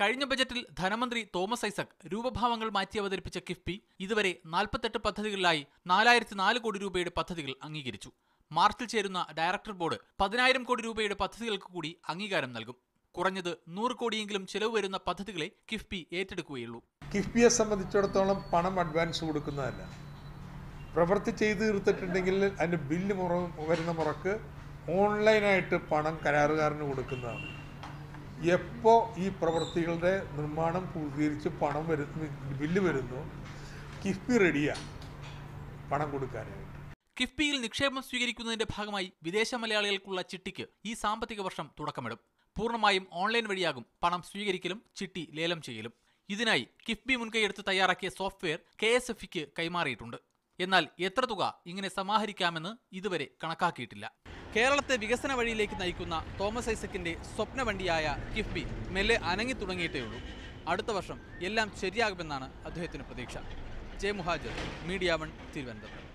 കഴിഞ്ഞ ബജറ്റിൽ ധനമന്ത്രി തോമസ് ഐസക് രൂപഭാവങ്ങൾ മാറ്റി അവതരിപ്പിച്ച കിഫ്ബി ഇതുവരെ നാൽപ്പത്തെട്ട് പദ്ധതികളിലായി നാലായിരത്തി നാല് കോടി രൂപയുടെ പദ്ധതികൾ അംഗീകരിച്ചു. മാർച്ചിൽ ചേരുന്ന ഡയറക്ടർ ബോർഡ് പതിനായിരം കോടി രൂപയുടെ പദ്ധതികൾക്ക് കൂടി അംഗീകാരം നൽകും. കുറഞ്ഞത് നൂറ് കോടിയെങ്കിലും ചെലവ് വരുന്ന പദ്ധതികളെ കിഫ്ബി ഏറ്റെടുക്കുകയുള്ളൂ. കിഫ്ബിയെ സംബന്ധിച്ചിടത്തോളം പണം അഡ്വാൻസ് കൊടുക്കുന്നതല്ല. പ്രവൃത്തി ചെയ്തു തീർത്തിട്ടുണ്ടെങ്കിൽ അതിന്റെ ബില്ല് വരുന്ന മുറക്ക് ഓൺലൈനായിട്ട് പണം കരാറുകാരന് കൊടുക്കുന്നതാണ്. എപ്പോൾ ഈ പ്രവൃത്തികളുടെ നിർമ്മാണം പൂർത്തീകരിച്ച് പണം വരുന്നു ബില്ല് വരുന്നു കിഫ്ബി റെഡിയാണ് പണം കൊടുക്കാനായിട്ട്. കിഫ്ബിയിൽ നിക്ഷേപം സ്വീകരിക്കുന്നതിന്റെ ഭാഗമായി വിദേശ മലയാളികൾക്കുള്ള ചിട്ടിക്ക് ഈ സാമ്പത്തിക വർഷം തുടക്കമിടും. പൂർണമായും ഓൺലൈൻ വഴിയാകും പണം സ്വീകരിക്കലും ചിട്ടി ലേലം ചെയ്യലും. ഇതിനായി കിഫ്ബി മുൻകൈയെടുത്ത് തയ്യാറാക്കിയ സോഫ്റ്റ്വെയർ കെ എസ് എഫ് കൈമാറിയിട്ടുണ്ട്. എന്നാൽ എത്ര തുക ഇങ്ങനെ സമാഹരിക്കാമെന്ന് ഇതുവരെ കണക്കാക്കിയിട്ടില്ല. കേരളത്തെ വികസന വഴിയിലേക്ക് നയിക്കുന്ന തോമസ് ഐസക്കിന്റെ സ്വപ്ന വണ്ടിയായ കിഫ്ബി മെല്ലെ അനങ്ങി തുടങ്ങിയിട്ടേ ഉള്ളൂ. അടുത്ത വർഷം എല്ലാം ശരിയാകുമെന്നാണ് അദ്ദേഹത്തിന് പ്രതീക്ഷ. J Muhajir media one Thiruvananthapuram.